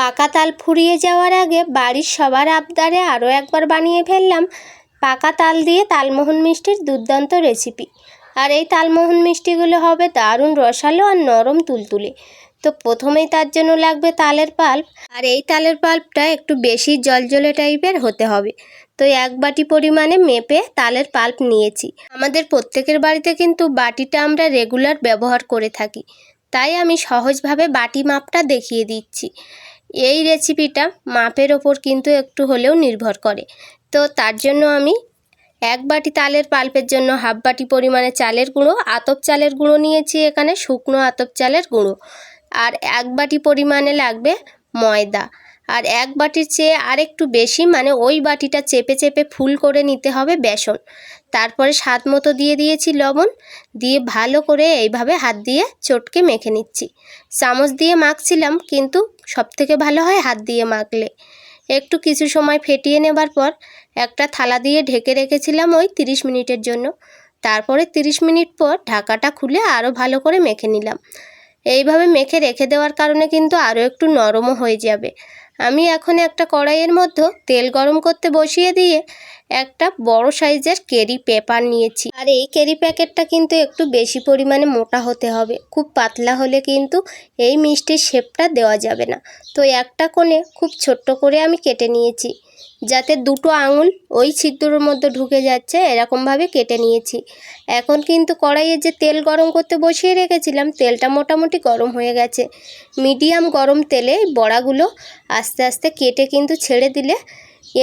পাকা তাল ফুরিয়ে যাওয়ার আগে বাড়ির সবার আবদারে আরও একবার বানিয়ে ফেললাম পাকা তাল দিয়ে তালমোহন মিষ্টির দুর্দান্ত রেসিপি। আর এই তালমোহন মিষ্টিগুলো হবে দারুণ রসালো আর নরম তুলতুলে। তো প্রথমেই তার জন্য লাগবে তালের পাল্প। আর এই তালের পাল্পটা একটু বেশি জলজলে টাইপের হতে হবে। তো এক বাটি পরিমাণে মেপে তালের পাল্প নিয়েছি। আমাদের প্রত্যেকের বাড়িতে কিন্তু বাটিটা আমরা রেগুলার ব্যবহার করে থাকি। তাই আমি সহজভাবে বাটি মাপটা দেখিয়ে দিচ্ছি। এই রেসিপিটা মাপের ওপর কিন্তু একটু হলেও নির্ভর করে। তো তার জন্য আমি এক বাটি তালের পাল্পের জন্য হাফ বাটি পরিমাণে চালের গুঁড়ো, আতপ চালের গুঁড়ো নিয়েছি এখানে, শুকনো আতপ চালের গুঁড়ো। আর এক বাটি পরিমাণে লাগবে ময়দা। আর এক বাটির চেয়ে আরেকটু বেশি মানে ওই বাটিটা চেপে চেপে ফুল করে নিতে হবে বেসন। তারপরে স্বাদ মতো দিয়ে দিয়েছি লবণ, দিয়ে ভালো করে এইভাবে হাত দিয়ে চটকে মেখে নিচ্ছি। চামচ দিয়ে মাখছিলাম, কিন্তু সবথেকে ভালো হয় হাত দিয়ে মাখলে। একটু কিছু সময় ফেটিয়ে নেবার পর একটা থালা দিয়ে ঢেকে রেখেছিলাম ওই তিরিশ মিনিটের জন্য। তারপরে তিরিশ মিনিট পর ঢাকাটা খুলে আরও ভালো করে মেখে নিলাম। এইভাবে মেখে রেখে দেওয়ার কারণে কিন্তু আরও একটু নরমও হয়ে যাবে। আমি এখন একটা কড়াইয়ের মধ্যে তেল গরম করতে বসিয়ে দিয়ে একটা বড় সাইজের কেরি পেপার নিয়েছি। আর এই কেরি প্যাকেটটা কিন্তু একটু বেশি পরিমাণে মোটা হতে হবে। খুব পাতলা হলে কিন্তু এই মিষ্টির শেপটা দেওয়া যাবে না। তো একটা কোণে খুব ছোট্ট করে আমি কেটে নিয়েছি। যাতে দুটো আঙুল ওই ছিদ্রর মধ্যে ঢুকে যাচ্ছে, এরকমভাবে কেটে নিয়েছি। এখন কিন্তু কড়াইয়ে যে তেল গরম করতে বসিয়ে রেখেছিলাম, তেলটা মোটামুটি গরম হয়ে গেছে। মিডিয়াম গরম তেলে বড়াগুলো আস্তে আস্তে কেটে কিন্তু ছেড়ে দিলে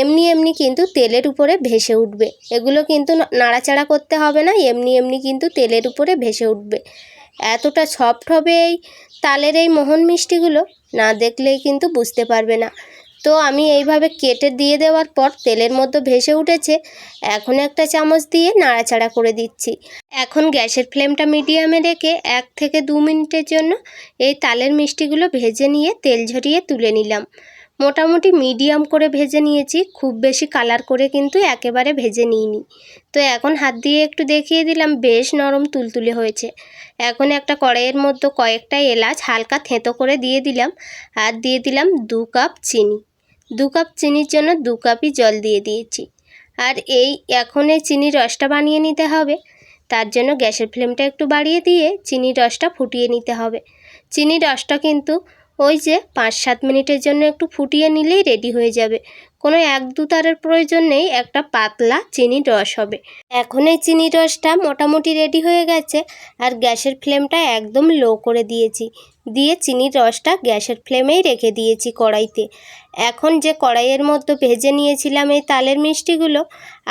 এমনি এমনি কিন্তু তেলের উপরে ভেসে উঠবে। এগুলো কিন্তু নাড়াচাড়া করতে হবে না, এমনি এমনি কিন্তু তেলের উপরে ভেসে উঠবে। এতটা সফট হবে এই তালের এই মোহন মিষ্টিগুলো, না দেখলেই কিন্তু বুঝতে পারবে না। তো আমি এইভাবে কেটে দিয়ে দেওয়ার পর তেলের মধ্যে ভেসে উঠেছে, এখন একটা চামচ দিয়ে নাড়াচাড়া করে দিচ্ছি। এখন গ্যাসের ফ্লেমটা মিডিয়ামে রেখে এক থেকে দু মিনিটের জন্য এই তালের মিষ্টিগুলো ভেজে নিয়ে তেল ঝরিয়ে তুলে নিলাম। মোটামুটি মিডিয়াম করে ভেজে নিয়েছি, খুব বেশি কালার করে কিন্তু একেবারে ভেজে নিইনি। তো এখন হাত দিয়ে একটু দেখিয়ে দিলাম, বেশ নরম তুলতুলে হয়েছে। এখন একটা কড়াইয়ের মধ্যে কয়েকটা এলাচ হালকা থেঁতো করে দিয়ে দিলাম আর দিয়ে দিলাম দু কাপ চিনি। দু কাপ চিনির জন্য দু কাপই জল দিয়ে দিয়েছি। আর এই এখন এই চিনির রসটা বানিয়ে নিতে হবে। তার জন্য গ্যাসের ফ্লেমটা একটু বাড়িয়ে দিয়ে চিনির রসটা ফুটিয়ে নিতে হবে। চিনির রসটা কিন্তু ওই যে পাঁচ সাত মিনিটের জন্য একটু ফুটিয়ে নিলেই রেডি হয়ে যাবে। কোনো এক দু তারের প্রয়োজন নেই, একটা পাতলা চিনির রস হবে। এখন এই চিনির রসটা মোটামুটি রেডি হয়ে গেছে আর গ্যাসের ফ্লেমটা একদম লো করে দিয়েছি। দিয়ে চিনির রসটা গ্যাসের ফ্লেমেই রেখে দিয়েছি কড়াইতে। এখন যে কড়াইয়ের মধ্যে ভেজে নিয়েছিলাম এই তালের মিষ্টিগুলো,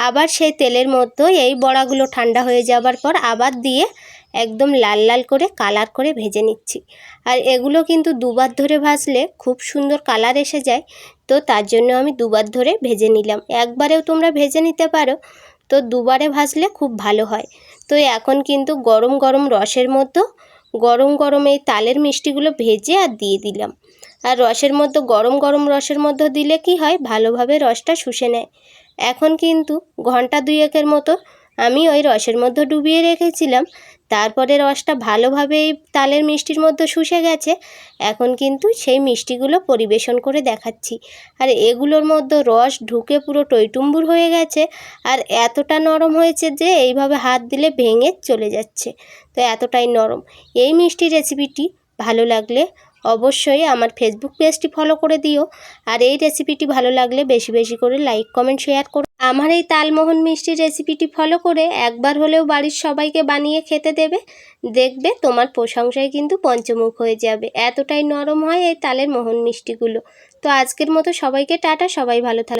আবার সেই তেলের মধ্যে এই বড়াগুলো ঠান্ডা হয়ে যাবার পর আবার দিয়ে একদম লাল লাল করে কালার করে ভেজে নিচ্ছি। আর এগুলো কিন্তু দুবার ধরে ভাজলে খুব সুন্দর কালার এসে যায়, তো তার জন্য আমি দুবার ধরে ভেজে নিলাম। একবারেও তোমরা ভেজে নিতে পারো, তো দুবারে ভাজলে খুব ভালো হয়। তো এখন কিন্তু গরম গরম রসের মধ্যে গরম গরম এই তালের মিষ্টিগুলো ভেজে আর দিয়ে দিলাম। আর রসের মধ্যে গরম গরম রসের মধ্যে দিলে কি হয়? ভালোভাবে রসটা শুষে নেয়। এখন কিন্তু ঘণ্টা দুয়েকের মতো আমি ওই রসের মধ্যে ডুবিয়ে রেখেছিলাম। তারপরে রসটা ভালোভাবে তালের মিষ্টির মধ্যে শুষে গেছে। এখন কিন্তু সেই মিষ্টিগুলো পরিবেশন করে দেখাচ্ছি। আর এগুলোর মধ্যে রস ঢুকে পুরো টইটুম্বুর হয়ে গেছে। আর এতটা নরম হয়েছে যে এইভাবে হাত দিলে ভেঙে চলে যাচ্ছে। তো এতটাই নরম। এই মিষ্টি রেসিপিটি ভালো লাগলে অবশ্যই আমার ফেসবুক পেজটি ফলো করে দিও। আর এই রেসিপিটি ভালো লাগলে বেশি বেশি করে লাইক কমেন্ট শেয়ার করো। আমার এই তালমোহন মিষ্টির রেসিপিটি ফলো করে একবার হলেও বাড়ির সবাইকে বানিয়ে খেতে দেবে। দেখবে তোমার প্রশংসায় কিন্তু পঞ্চমুখ হয়ে যাবে। এতটাই নরম হয় এই তালের মোহন মিষ্টিগুলো। তো আজকের মতো সবাইকে টাটা, সবাই ভালো থাকবে